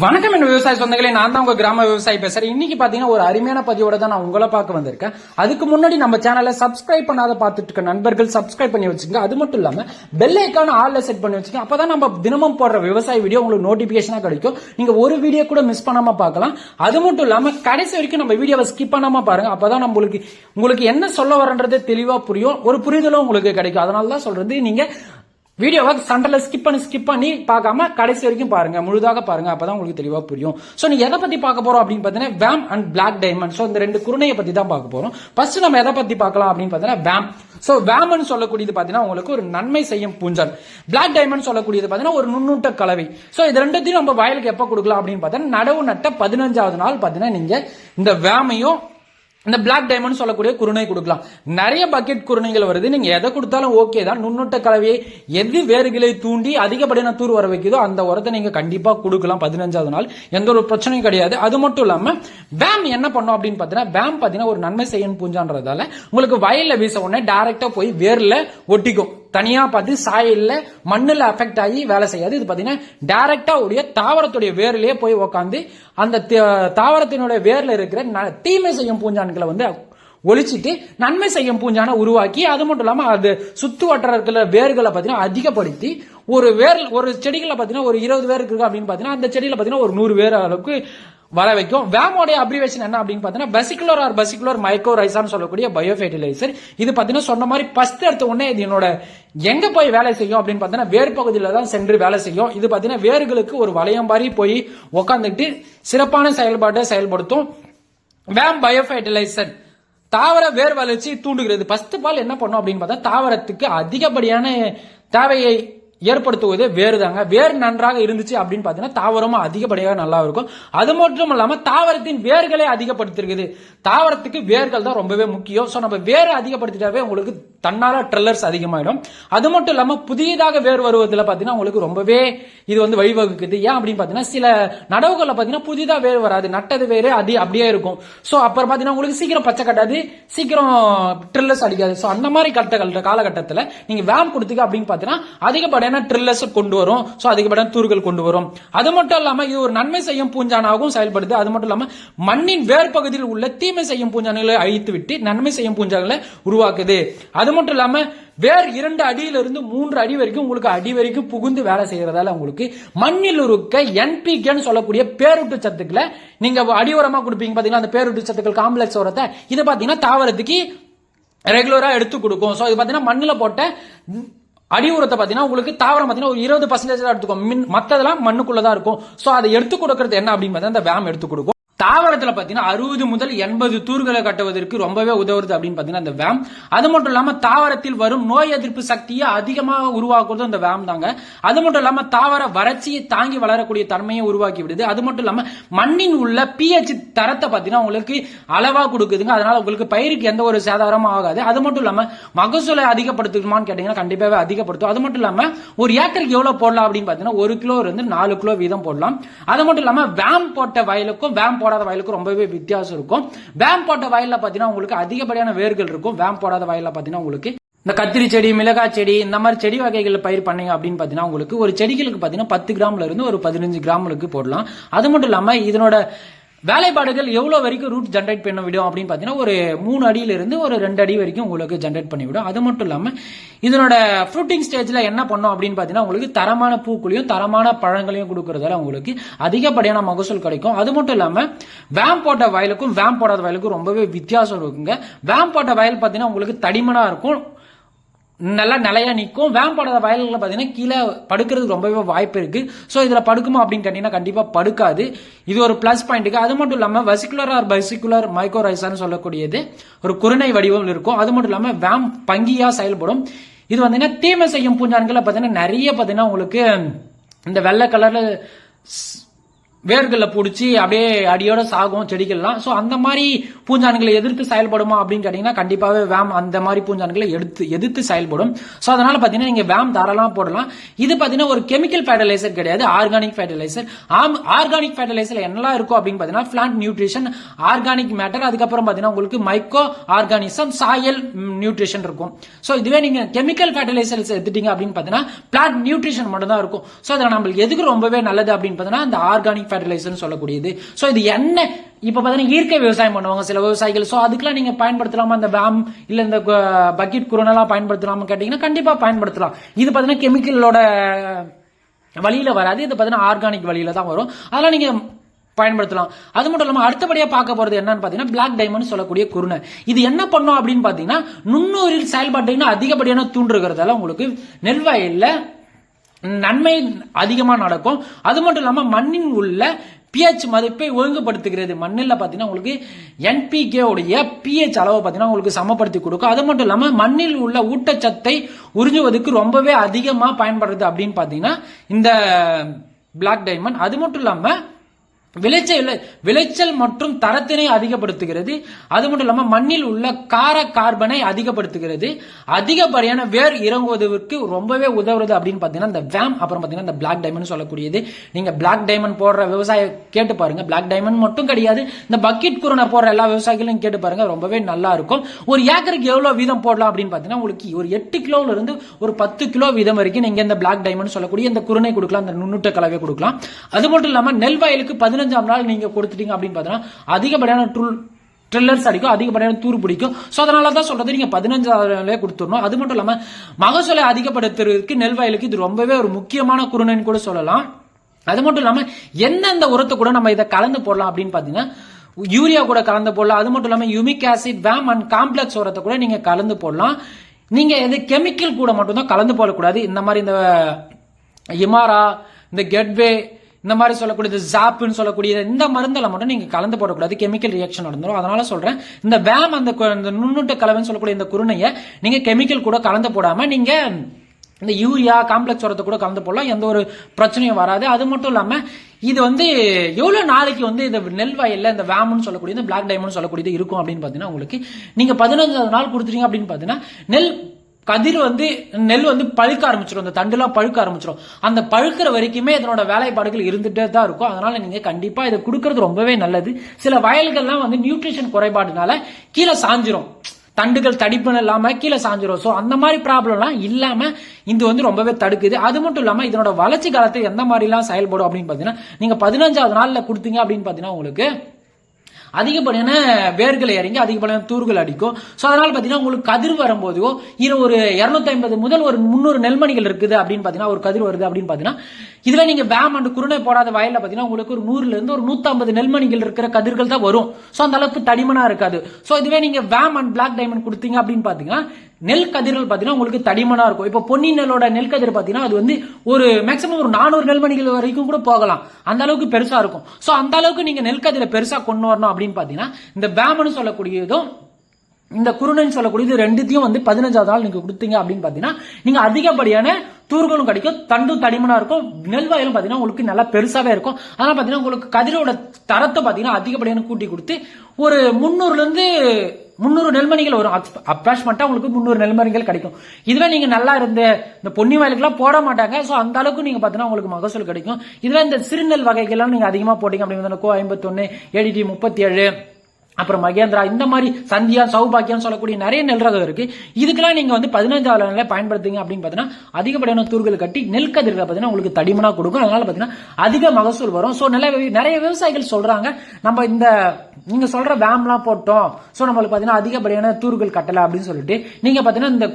வணக்கம் என் விவசாய சொந்தங்களே நான் தான் உங்க கிராம விவசாயி பேசுறேன். இன்னைக்கு பாத்தீங்கன்னா ஒரு அருமையான பதிவோட தான் நான் உங்களை பார்க்க வந்திருக்கேன். அதுக்கு முன்னாடி நம்ம சேனலை சப்ஸ்கிரைப் பண்ணாத பார்த்துட்டு இருக்க நண்பர்கள் சப்ஸ்கிரைப் பண்ணி வச்சுங்க. அது மட்டும் இல்லாம பெல் ஐக்கான ஆல்ல செட் பண்ணி வச்சுங்க. அப்பதான் நம்ம தினமும் போடுற விவசாய வீடியோ உங்களுக்கு நோட்டிபிகேஷனா கிடைக்கும். நீங்க ஒரு வீடியோ கூட மிஸ் பண்ணாம பார்க்கலாம். அது மட்டும் இல்லாம கடைசி வரைக்கும் நம்ம வீடியோவை ஸ்கிப் பண்ணாம பாருங்க. அப்பதான் நம்மளுக்கு உங்களுக்கு என்ன சொல்ல வரன்றது தெளிவா புரியும். ஒரு புரிதலும் உங்களுக்கு கிடைக்கும். அதனால தான் சொல்றது நீங்க வீடியோவை சண்டையில் ஸ்கிப் பண்ணி ஸ்கிப் பண்ணி பார்க்காம கடைசி வரைக்கும் பாருங்க. முழுதாக பாருங்க. அப்பதான் உங்களுக்கு தெளிவாக புரியும். ஸோ நீ எதை பத்தி பார்க்க போறோம் அப்படின்னு பார்த்தீங்கன்னா VAM and black diamond so இந்த ரெண்டு குருணையை பத்தி தான் பார்க்க போறோம். ஃபர்ஸ்ட் நம்ம எதை பத்தி பார்க்கலாம் அப்படின்னு பார்த்தீங்கன்னா வேம் ஸோ வேம்னு சொல்லக்கூடியது பார்த்தீங்கன்னா உங்களுக்கு ஒரு நன்மை செய்யும் பூஞ்சல். பிளாக் டைமண்ட் சொல்லக்கூடியது பார்த்தீங்கன்னா ஒரு நுண்ணூட்ட கலவை. ஸோ இது ரெண்டுத்தையும் நம்ம வயலுக்கு எப்போ கொடுக்கலாம் அப்படின்னு பார்த்தீங்கன்னா நடவு நட்ட பதினஞ்சாவது நாள் பார்த்தீங்கன்னா நீங்க இந்த வேமையும் இந்த பிளாக் டைமண்ட் சொல்லக்கூடிய குருணை கொடுக்கலாம். நிறைய பக்கெட் குருணைகள் வருது. நீங்க எதை கொடுத்தாலும் ஓகே தான். நுண்ணூட்ட கலவையை எது வேர்களை தூண்டி அதிகப்படியான தூர் வர வைக்குதோ அந்த உரத்தை நீங்க கண்டிப்பா கொடுக்கலாம் பதினஞ்சாவது நாள். எந்த ஒரு பிரச்சனையும் கிடையாது. அது மட்டும் இல்லாம பேம் என்ன பண்ணும் அப்படின்னு பாத்தீங்கன்னா பேம் பாத்தீங்கன்னா ஒரு நன்மை செய்யணும் பூஞ்சான்றதால உங்களுக்கு வயல்ல வீச உடனே டைரக்டா போய் வேர்ல ஒட்டிக்கும். தனியாக பார்த்து சாயலில் மண்ணில் அஃபெக்ட் ஆகி வேலை செய்யாது. இது பார்த்தீங்கன்னா டேரெக்டாக உடைய தாவரத்துடைய வேர்லேயே போய் உக்காந்து அந்த தாவரத்தினுடைய வேரில் இருக்கிற ந- தீமை செய்யும் பூஞ்சான்களை வந்து ஒழிச்சிட்டு நன்மை செய்யும் பூஞ்சானை உருவாக்கி அது மட்டும் இல்லாமல் அது சுத்து வட்டாரத்துல வேர்களை பார்த்தீங்கன்னா அதிகப்படுத்தி ஒரு வேர் ஒரு செடிகளை பார்த்தீங்கன்னா ஒரு இருபது வேர் இருக்கு அப்படின்னு பார்த்தீங்கன்னா அந்த செடியில் பார்த்தீங்கன்னா ஒரு நூறு வேர் அளவுக்கு வர வைக்கும். வேமோடைய அப்ரிவேஷன் என்ன அப்படின்னு பார்த்தீங்கன்னா பசிகுலர் ஆர் பசிகுலர் மைக்ரோ ரைசான்னு சொல்லக்கூடிய பயோ ஃபெர்டிலைசர் இது பார்த்தீங்கன்னா சொன்ன மாதிரி பஸ்ட் எடுத்த உடனே இது என்னோட எங்க போய் வேலை செய்யும் அப்படின்னு பார்த்தீங்கன்னா வேர் பகுதியில் தான் சென்று வேலை செய்யும். இது பார்த்தீங்கன்னா வேர்களுக்கு ஒரு வளையம் மாதிரி போய் உக்காந்துட்டு சிறப்பான செயல்பாட்டை செயல்படுத்தும். வேம் பயோஃபர்டிலைசர். தாவர வேர் வளர்ச்சி தூண்டுகிறது ஃபர்ஸ்ட் பால் என்ன பண்ணும் அப்படின்னு பார்த்தா தாவரத்துக்கு அதிகப்படியான தேவையை ஏற்படுத்துவது வேறு தாங்க வேர் நன்றாக இருந்துச்சு அப்படின்னு பார்த்தீங்கன்னா தாவரமும் அதிகப்படியாக நல்லா இருக்கும். அது மட்டும் இல்லாமல் தாவரத்தின் வேர்களை அதிகப்படுத்திருக்குது. தாவரத்துக்கு வேர்கள் தான் ரொம்பவே முக்கியம். ஸோ நம்ம வேர் அதிகப்படுத்திட்டாவே உங்களுக்கு தன்னால ட்ரில்லர்ஸ் அதிகமாயிடும். அது மட்டும் இல்லாமல் புதியதாக வேர் வருவதில் பார்த்தீங்கன்னா உங்களுக்கு ரொம்பவே இது வந்து வழிவகுக்குது. ஏன் அப்படின்னு பார்த்தீங்கன்னா சில நடவுகளில் பார்த்தீங்கன்னா புதிதாக வேர் வராது. நட்டது வேறு அது அப்படியே இருக்கும். ஸோ அப்புறம் பார்த்தீங்கன்னா உங்களுக்கு சீக்கிரம் பச்சை கட்டாது. சீக்கிரம் ட்ரில்லர்ஸ் அடிக்காது. ஸோ அந்த மாதிரி கட்ட காலகட்டத்தில் நீங்க வேம் கொடுத்தீங்க அப்படின்னு பார்த்தீங்கன்னா அதிகப்படியான ட்ரில்லர்ஸ் கொண்டு வரும். ஸோ அதிகப்படியான தூர்கள் கொண்டு வரும். அது மட்டும் இல்லாம இது ஒரு நன்மை செய்யும் பூஞ்சானாகவும் செயல்படுது. அது மட்டும் இல்லாம மண்ணின் வேர் பகுதியில் உள்ள தீமை செய்யும் பூஞ்சானுகளை அழித்து விட்டு நன்மை செய்யும் பூஞ்சானைகளை உருவாக்குது. அது மட்டும் இல்லாம வேர் இரண்டு அடியிலிருந்து மூன்று அடி வரைக்கும் உங்களுக்கு அடி வரைக்கும் புகுந்து வேலை செய்கிறதால உங்களுக்கு மண்ணில் இருக்க என்பிகேன்னு சொல்லக்கூடிய பேரூட்டு சத்துக்களை நீங்க அடி கொடுப்பீங்க. பார்த்தீங்கன்னா அந்த பேரூட்டு சத்துக்கள் காம்ப்ளெக்ஸ் உரத்தை. இது பார்த்தீங்கன்னா தாவரத்துக்கு ரெகுலராக எடுத்து கொடுக்கும். ஸோ இது பார்த்தீங்கன்னா மண்ணில் போட்ட அடி உரத்தை பார்த்தீங்கன்னா உங்களுக்கு தாவரம் பார்த்தீங்கன்னா ஒரு இருபது பர்சன்டேஜ் தான் எடுத்துக்கும் மின் மற்றதெல்லாம் மண்ணுக்குள்ளே தான் இருக்கும். ஸோ அதை எடுத்து கொடுக்கறது என்ன அப்படின்னு பார்த்தா அந்த வேம் எடுத்து கொடுக்கும். தாவரத்துல பாத்தீங்கன்னா அறுபது முதல் எண்பது தூர்களை கட்டுவதற்கு ரொம்பவே உதவுறது அப்படின்னு பார்த்தீங்கன்னா இந்த வேம். அது மட்டும் இல்லாம தாவரத்தில் வரும் நோய் எதிர்ப்பு சக்தியை அதிகமாக உருவாக்குறது இந்த வேம் தாங்க. அது மட்டும் இல்லாம தாவர வறட்சியை தாங்கி வளரக்கூடிய தன்மையை உருவாக்கி விடுது. அது மட்டும் இல்லாம மண்ணின் உள்ள பிஹெச் தரத்தை பார்த்தீங்கன்னா உங்களுக்கு அளவா கொடுக்குதுங்க. அதனால உங்களுக்கு பயிருக்கு எந்த ஒரு சேதாரமும் ஆகாது. அது மட்டும் இல்லாம மகசூலை அதிகப்படுத்துமான்னு கேட்டீங்கன்னா கண்டிப்பாகவே அதிகப்படுத்தும். அது மட்டும் இல்லாம ஒரு ஏக்கருக்கு எவ்வளவு போடலாம் அப்படின்னு பாத்தீங்கன்னா ஒரு கிலோ இருந்து நாலு கிலோ வீதம் போடலாம். அது மட்டும் இல்லாம வேம் போட்ட வயலுக்கும் வேம் போடாத வயலுக்கு ரொம்பவே வித்தியாசம் இருக்கும். வேம் போட்ட வயல்ல பார்த்தீங்கன்னா உங்களுக்கு அதிகப்படியான வேர்கள் இருக்கும். வேம் போடாத வயலில் பார்த்தீங்கன்னா உங்களுக்கு இந்த கத்திரி செடி மிளகாய் செடி இந்த மாதிரி செடி வகைகள் பயிர் பண்ணீங்க அப்படின்னு பார்த்தீங்கன்னா உங்களுக்கு ஒரு செடிகளுக்கு பார்த்தீங்கன்னா பத்து கிராம்ல இருந்து ஒரு பதினஞ்சு கிராமுக்கு போடலாம். அது மட்டும் இல்லாமல் இதனோட வேலைப்பாடுகள் எவ்வளோ வரைக்கும் ரூட் ஜென்ரேட் பண்ண விடும் அப்படின்னு பார்த்தீங்கன்னா ஒரு மூணு அடியிலிருந்து ஒரு ரெண்டு அடி வரைக்கும் உங்களுக்கு ஜென்ரேட் பண்ணிவிடும். அது மட்டும் இல்லாமல் இதனோட ஃப்ரூட்டிங் ஸ்டேஜில் என்ன பண்ணும் அப்படின்னு பார்த்தீங்கன்னா உங்களுக்கு தரமான பூக்களையும் தரமான பழங்களையும் கொடுக்கறதால உங்களுக்கு அதிகப்படியான மகசூல் கிடைக்கும். அது மட்டும் இல்லாமல் வேம் போட்ட வயலுக்கும் வேம் போடாத வயலுக்கும் ரொம்பவே வித்தியாசம் இருக்குங்க. வேம் போட்ட வயல் பார்த்தீங்கன்னா உங்களுக்கு தடிமனாக இருக்கும். நல்லா நிலையா நிற்கும் வேம்படாத வயல்களில் பார்த்தீங்கன்னா கீழே படுக்கிறதுக்கு ரொம்பவே வாய்ப்பு இருக்குது ஸோ இதில் படுக்குமா அப்படின்னு கேட்டிங்கன்னா கண்டிப்பாக படுக்காது. இது ஒரு ப்ளஸ் பாயிண்ட்டுக்கு அது மட்டும் இல்லாமல் வெசிகுலர் ஆர் பைசிகுலர் மைக்ரோரைசான்னு சொல்லக்கூடியது ஒரு குறுநை வடிவம் இருக்கும். அது மட்டும் இல்லாமல் வேம் பங்கியாக செயல்படும். இது பார்த்தீங்கன்னா தீமை செய்யும் பூஞ்சான்களை பார்த்தீங்கன்னா நிறைய பார்த்தீங்கன்னா உங்களுக்கு இந்த வெள்ளை கலரில் வேர்களில் பிடிச்சி அப்படியே அடியோட சாகும் செடிகள்லாம். ஸோ அந்த மாதிரி பூஞ்சான்களை எதிர்த்து செயல்படுமா அப்படின்னு கேட்டிங்கன்னா கண்டிப்பாகவே வேம் அந்த மாதிரி பூஞ்சான்களை எடுத்து எதிர்த்து செயல்படும். ஸோ அதனால் பார்த்தீங்கன்னா நீங்கள் வேம் தாராளமாக போடலாம். இது பார்த்தீங்கன்னா ஒரு கெமிக்கல் ஃபர்டிலைசர் கிடையாது ஆர்கானிக் ஃபர்டிலைசர். ஆம் ஆர்கானிக் ஃபர்டிலைசர் என்னெல்லாம் இருக்கும் அப்படின்னு பார்த்தீங்கன்னா பிளான்ட் நியூட்ரிஷன் ஆர்கானிக் மேட்டர் அதுக்கப்புறம் பார்த்தீங்கன்னா உங்களுக்கு மைக்கோ ஆர்கானிசம் சாயல் நியூட்ரிஷன் இருக்கும். ஸோ இதுவே நீங்கள் கெமிக்கல் ஃபர்டிலைசர்ஸ் எடுத்துட்டீங்க அப்படின்னு பார்த்தீங்கன்னா பிளான்ட் நியூட்ரிஷன் மட்டும் தான் இருக்கும். ஸோ அதில் நம்மளுக்கு எதுக்கு ரொம்பவே நல்லது அப்படின்னு பார்த்தீங்கன்னா அந்த ஆர்கானிக் ஃபெர்டிலைசர்னு சொல்லக்கூடியது. ஸோ இது என்ன? இப்போ பார்த்தீங்கன்னா இயற்கை விவசாயம் பண்ணுவாங்க சில விவசாயிகள். ஸோ அதுக்கெல்லாம் நீங்கள் பயன்படுத்தலாமா? இந்த வேம் இல்லை இந்த பக்கெட் குரோனெல்லாம் பயன்படுத்தலாமா கேட்டிங்கன்னா கண்டிப்பாக பயன்படுத்தலாம். இது பார்த்தீங்கன்னா கெமிக்கலோட வழியில் வராது. இது பார்த்தீங்கன்னா ஆர்கானிக் வழியில் தான் வரும். அதெல்லாம் நீங்கள் பயன்படுத்தலாம். அது மட்டும் இல்லாமல் அடுத்தபடியாக பார்க்க போகிறது என்னன்னு பார்த்தீங்கன்னா பிளாக் டைமண்ட் சொல்லக்கூடிய குருணை. இது என்ன பண்ணும் அப்படின்னு பார்த்தீங்கன்னா நுண்ணூரில் செயல்பாட்டை இன்னும் அதிகப்படியான தூண்டுகிறதால உங்களுக்கு நெல்வயலில் நன்மை அதிகமாக நடக்கும். அது மட்டும் இல்லாமல் மண்ணின் உள்ள பிஹெச் மதிப்பை ஒழுங்குபடுத்துகிறது. மண்ணில் பார்த்தீங்கன்னா உங்களுக்கு என்பிகே உடைய பிஹெச் அளவை பார்த்தீங்கன்னா உங்களுக்கு சமப்படுத்தி கொடுக்கும். அது மட்டும் இல்லாமல் மண்ணில் உள்ள ஊட்டச்சத்தை உறிஞ்சுவதற்கு ரொம்பவே அதிகமாக பயன்படுறது அப்படின்னு பார்த்தீங்கன்னா இந்த பிளாக் டைமண்ட் அது மட்டும் இல்லாமல் விளைச்சல் விளைச்சல் மற்றும் தரத்தினை அதிகப்படுத்துகிறது. அது மட்டும் இல்லாம மண்ணில் உள்ள கார கார்பனை அதிகப்படுத்துகிறது. அதிகப்படியான வேர் இறங்குவதற்கு ரொம்பவே உதவுறது அப்படின்னு பாத்தீங்கன்னா இந்த வேம் அப்புறம் பாத்தீங்கன்னா இந்த பிளாக் டைமண்ட் சொல்லக்கூடியது. நீங்க பிளாக் டைமண்ட் போடுற விவசாய கேட்டு பாருங்க. பிளாக் டைமண்ட் மட்டும் கிடையாது. இந்த பக்கெட் குருணை போடுற எல்லா விவசாயிகளும் கேட்டு பாருங்க. ரொம்பவே நல்லா இருக்கும். ஒரு ஏக்கருக்கு எவ்வளவு வீதம் போடலாம் அப்படின்னு பாத்தீங்கன்னா உங்களுக்கு ஒரு எட்டு கிலோல இருந்து ஒரு பத்து கிலோ வீதம் வரைக்கும் நீங்க இந்த பிளாக் டைமண்ட் சொல்லக்கூடிய இந்த குருணை கொடுக்கலாம். இந்த நுண்ணுட்ட கலவை கொடுக்கலாம். அது மட்டும் இல்லாமல் நெல் வயலுக்கு பதினஞ்சாம் நாள் நீங்க கொடுத்துட்டீங்க அப்படின்னு பார்த்தீங்கன்னா அதிகப்படியான ட்ருல் ட்ரில்லர்ஸ் அடிக்கும் அதிகப்படியான தூர் பிடிக்கும். ஸோ அதனால தான் சொல்றது நீங்க பதினஞ்சாவிலே கொடுத்துடணும். அது மட்டும் இல்லாமல் மகசூலை அதிகப்படுத்துறதுக்கு நெல் வயலுக்கு இது ரொம்பவே ஒரு முக்கியமான குருணைன்னு கூட சொல்லலாம். அது மட்டும் இல்லாமல் எந்தெந்த உரத்தை கூட நம்ம இதை கலந்து போடலாம் அப்படின்னு பாத்தீங்கன்னா யூரியா கூட கலந்து போடலாம். அது மட்டும் இல்லாமல் humic acid VAM and complex உரத்தை கூட நீங்க கலந்து போடலாம். நீங்க எது கெமிக்கல் கூட மட்டும்தான் கலந்து போடக்கூடாது. இந்த மாதிரி இந்த இமாரா இந்த கெட்வே இந்த மாதிரி சொல்லக்கூடியது ஜாப்புன்னு சொல்லக்கூடிய இந்த மருந்தில் மட்டும் நீங்க கலந்து போடக்கூடாது. கெமிக்கல் ரியாக்ஷன் நடந்துடும் அதனால சொல்றேன் இந்த வேம் அந்த இந்த நுண்ணுட்ட கலவைன்னு சொல்லக்கூடிய இந்த குருணையை நீங்க கெமிக்கல் கூட கலந்து போடாம நீங்க இந்த யூரியா காம்ப்ளெக்ஸ் உரத்தை கூட கலந்து போடலாம். எந்த ஒரு பிரச்சனையும் வராது. அது மட்டும் இல்லாம இது வந்து எவ்வளோ நாளைக்கு வந்து இந்த நெல் வயலில் இந்த வேமுன்னு சொல்லக்கூடிய இந்த பிளாக் டைமண்ட் சொல்லக்கூடியது இருக்கும் அப்படின்னு பார்த்தீங்கன்னா உங்களுக்கு நீங்கள் பதினஞ்சாவது நாள் கொடுத்துட்டீங்க அப்படின்னு பார்த்தீங்கன்னா நெல் கதிர் வந்து நெல் வந்து பழுக்க ஆரம்பிச்சிடும் அந்த தண்டுலாம் பழுக்க ஆரம்பிச்சிடும் அந்த பழுக்கிற வரைக்குமே இதனோட வேலைப்பாடுகள் இருந்துட்டே தான் இருக்கும். அதனால நீங்க கண்டிப்பா இதை கொடுக்கறது ரொம்பவே நல்லது. சில வயல்கள்லாம் வந்து நியூட்ரிஷன் குறைபாடுனால கீழே சாஞ்சிரும். தண்டுகள் தடிப்புன்னு இல்லாம கீழே சாஞ்சிரும். ஸோ அந்த மாதிரி ப்ராப்ளம்லாம் இல்லாம இது வந்து ரொம்பவே தடுக்குது. அது மட்டும் இல்லாம இதனோட வளர்ச்சி காலத்தில் எந்த மாதிரிலாம் செயல்படும் அப்படின்னு பாத்தீங்கன்னா நீங்க பதினஞ்சாவது நாள்ல கொடுத்தீங்க அப்படின்னு பாத்தீங்கன்னா உங்களுக்கு அதிகப்படியான வேர்களை இறங்கி அதிகப்படியான தூர்கள் அடிக்கும். ஸோ அதனால் பார்த்தீங்கன்னா உங்களுக்கு கதிர் வரும்போதோ இரு ஒரு இரநூத்தி ஐம்பது முதல் ஒரு முந்நூறு நெல்மணிகள் இருக்குது அப்படின்னு பார்த்தீங்கன்னா ஒரு கதிர் வருது அப்படின்னு பார்த்தீங்கன்னா இதுவே நீங்க வேம் அண்ட் குருணை போடாத வயல்ல பார்த்தீங்கன்னா உங்களுக்கு ஒரு நூறுல இருந்து ஒரு நூத்தம்பது நெல்மணிகள் இருக்கிற கதிர்கள் தான் வரும். ஸோ அந்த அளவுக்கு தடிமனா இருக்காது. ஸோ இதுவே நீங்க வேம் அண்ட் பிளாக் டைமண்ட் கொடுத்தீங்க அப்படின்னு பார்த்தீங்கன்னா நெல் கதிர்கள் பார்த்தீங்கன்னா உங்களுக்கு தடிமனா இருக்கும். இப்போ பொன்னி நெல்லோட நெல் கதிர் பார்த்தீங்கன்னா அது வந்து ஒரு மேக்ஸிமம் ஒரு நானூறு நெல்மணிகள் வரைக்கும் கூட போகலாம். அந்த அளவுக்கு பெருசா இருக்கும். ஸோ அந்த அளவுக்கு நீங்க நெல் கதிரை பெருசா கொண்டு வரணும் அப்படின்னு பார்த்தீங்கன்னா இந்த வேமன்னு சொல்லக்கூடியதும் இந்த குருணைன்னு சொல்லக்கூடியது ரெண்டுத்தையும் வந்து பதினஞ்சாவது நாள் நீங்க கொடுத்தீங்க அப்படின்னு பாத்தீங்கன்னா நீங்க அதிகப்படியான தூர்களும் கிடைக்கும் தண்டும் தடிமனா இருக்கும். நெல் வயலும் பார்த்தீங்கன்னா உங்களுக்கு நல்லா பெருசாவே இருக்கும். அதனால் பார்த்தீங்கன்னா உங்களுக்கு கதிரோட தரத்தை பார்த்தீங்கன்னா அதிகப்படியான கூட்டி கொடுத்து ஒரு முந்நூறுலேருந்து முந்நூறு நெல்மணிகள் வரும். அப்ராக்சிமேட்டாக உங்களுக்கு முந்நூறு நெல்மணிகள் கிடைக்கும். இதுவே நீங்கள் நல்லா இருந்த இந்த பொன்னி வயலுக்குலாம் போட மாட்டாங்க. ஸோ அந்த அளவுக்கு நீங்கள் பார்த்தீங்கன்னா உங்களுக்கு மகசூல் கிடைக்கும். இதுவே இந்த சிறுநெல் வகைகள்லாம் நீங்கள் அதிகமாக போட்டீங்க அப்படிங்கிறது கோ ஐம்பத்தொன்னு ஏடிடி முப்பத்தி ஏழு அப்புறம் மகேந்திரா இந்த மாதிரி சந்தியா சௌபாக்கியம் சொல்லக்கூடிய நிறைய நெல் ரகம் இருக்கு. இதுக்கெல்லாம் நீங்க வந்து பதினஞ்சாவது நிலை பயன்படுத்துங்க அப்படின்னு பாத்தீங்கன்னா அதிகப்படியான தூர்கள் கட்டி நெல் கதிர்கள் பாத்தீங்கன்னா உங்களுக்கு தடிமனா கொடுக்கும். அதனால பாத்தீங்கன்னா அதிக மகசூல் வரும். ஸோ நிறைய நிறைய விவசாயிகள் சொல்றாங்க நம்ம இந்த நீங்க சொல்ற வேம்லாம் போட்டோம். ஸோ நம்மளுக்கு பாத்தீங்கன்னா அதிகப்படியான தூர்கள் கட்டலை அப்படின்னு சொல்லிட்டு நீங்க பாத்தீங்கன்னா இந்த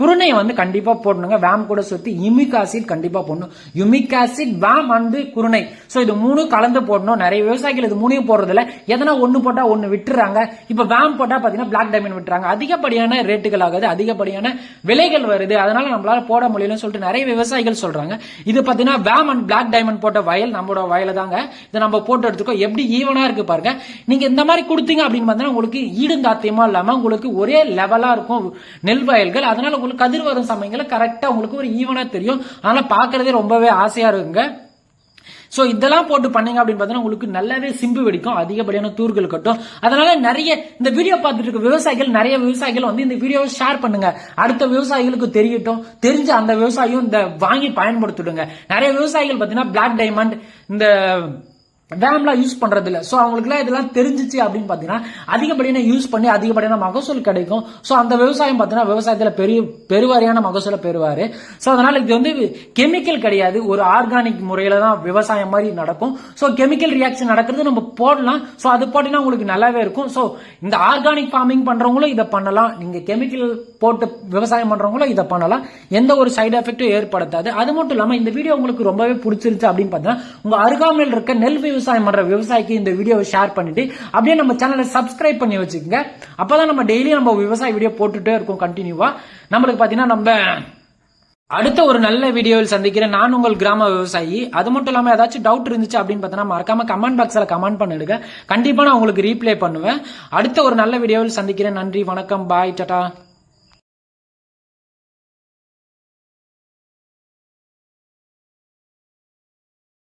குருணையை வந்து கண்டிப்பா போடணுங்க. வேம் கூட சேர்த்து யுமிக் ஆசிட் கண்டிப்பா போடணும். யுமிக் ஆசிட் வேம் அண்டு குருணை. சோ இது மூணு கலந்து போடணும். நிறைய விவசாயிகள் இது மூணையும் போடுறதுல எதனா ஒண்ணு போட்டா ஒண்ணு விட்டுறாங்க. இப்ப வேம் போட்டா பாத்தீங்கன்னா பிளாக் டைமண்ட் விட்டுறாங்க. அதிகப்படியான ரேட்டுகள் ஆகுது. அதிகப்படியான விலைகள் வருது. அதனால நம்மளால போட முடியலன்னு சொல்லிட்டு நிறைய விவசாயிகள் சொல்றாங்க. இது பாத்தீங்கன்னா வேம் அண்ட் பிளாக் டைமண்ட் போட்ட வயல் நம்மளோட வயல தாங்க இதை நம்ம போட்டு எடுத்துக்கோ. எப்படி ஈவனா இருக்கு பாருங்க. நீங்க இந்த மாதிரி கொடுத்தீங்க அப்படின்னு பார்த்தீங்கன்னா உங்களுக்கு ஈடுந்தாத்தியமா இல்லாம உங்களுக்கு ஒரே லெவலா இருக்கும் நெல் வயல்கள். அதனால உங்களுக்கு கதிர் வரும் சமயங்களில் கரெக்டாக உங்களுக்கு ஒரு ஈவனாக தெரியும். ஆனால் பார்க்குறதே ரொம்பவே ஆசையாக இருக்குங்க. ஸோ இதெல்லாம் போட்டு பண்ணீங்க அப்படின்னு பார்த்தீங்கன்னா உங்களுக்கு நல்லாவே சிம்பு வெடிக்கும். அதிகப்படியான தூர்கள் கட்டும். அதனால நிறைய இந்த வீடியோ பார்த்துட்டு இருக்க விவசாயிகள் நிறைய விவசாயிகள் வந்து இந்த வீடியோவை ஷேர் பண்ணுங்க. அடுத்த விவசாயிகளுக்கு தெரியட்டும். தெரிஞ்ச அந்த விவசாயியும் இந்த வாங்கி பயன்படுத்திடுங்க. நிறைய விவசாயிகள் பார்த்தீங்கன்னா பிளாக் டைமண்ட் இந்த வேம்லாம் யூஸ் பண்ணுறது இல்லை ஸோ அவங்களுக்குலாம் இதெல்லாம் தெரிஞ்சிச்சு அப்படின்னு பார்த்தீங்கன்னா அதிகப்படியான யூஸ் பண்ணி அதிகப்படியான மகசூல் கிடைக்கும். ஸோ அந்த விவசாயம் பார்த்தீங்கன்னா விவசாயத்தில் பெரிய பெருவாரியான மகசூலை பெறுவார். ஸோ அதனால் இது வந்து கெமிக்கல் கிடையாது. ஒரு ஆர்கானிக் முறையில் தான் விவசாயம் மாதிரி நடக்கும். ஸோ கெமிக்கல் ரியாக்ஷன் நடக்கிறது நம்ம போடலாம். ஸோ அது போட்டினா உங்களுக்கு நல்லாவே இருக்கும். ஸோ இந்த ஆர்கானிக் ஃபார்மிங் பண்ணுறவங்களும் இதை பண்ணலாம். நீங்கள் கெமிக்கல் போட்டு விவசாயம் பண்ணுறவங்களும் இதை பண்ணலாம். எந்த ஒரு சைடு எஃபெக்ட்டும் ஏற்படுத்தாது. அது மட்டும் இல்லாமல் இந்த வீடியோ உங்களுக்கு ரொம்பவே பிடிச்சிருச்சு அப்படின்னு பார்த்தீங்கன்னா உங்கள் அருகாமையில் இருக்க நெல் விவசாயம் விவசாயம் பண்ற விவசாயிக்கு இந்த வீடியோவை ஷேர் பண்ணிட்டு அப்படியே நம்ம சேனலை சப்ஸ்கிரைப் பண்ணி வச்சுக்கோங்க. அப்பதான் நம்ம டெய்லியும் நம்ம விவசாய வீடியோ போட்டுட்டே இருக்கோம் கண்டினியூவா நம்மளுக்கு பாத்தீங்கன்னா நம்ம அடுத்த ஒரு நல்ல வீடியோவில் சந்திக்கிறேன் நான் உங்கள் கிராம விவசாயி. அது மட்டும் இல்லாமல் ஏதாச்சும் டவுட் இருந்துச்சு அப்படின்னு பார்த்தீங்கன்னா மறக்காம கமெண்ட் பாக்ஸில் கமெண்ட் பண்ணிடுங்க. கண்டிப்பாக நான் உங்களுக்கு ரீப்ளே பண்ணுவேன். அடுத்த ஒரு நல்ல வீடியோவில் சந்திக்கிறேன். நன்றி வணக்கம். பாய் டட்டா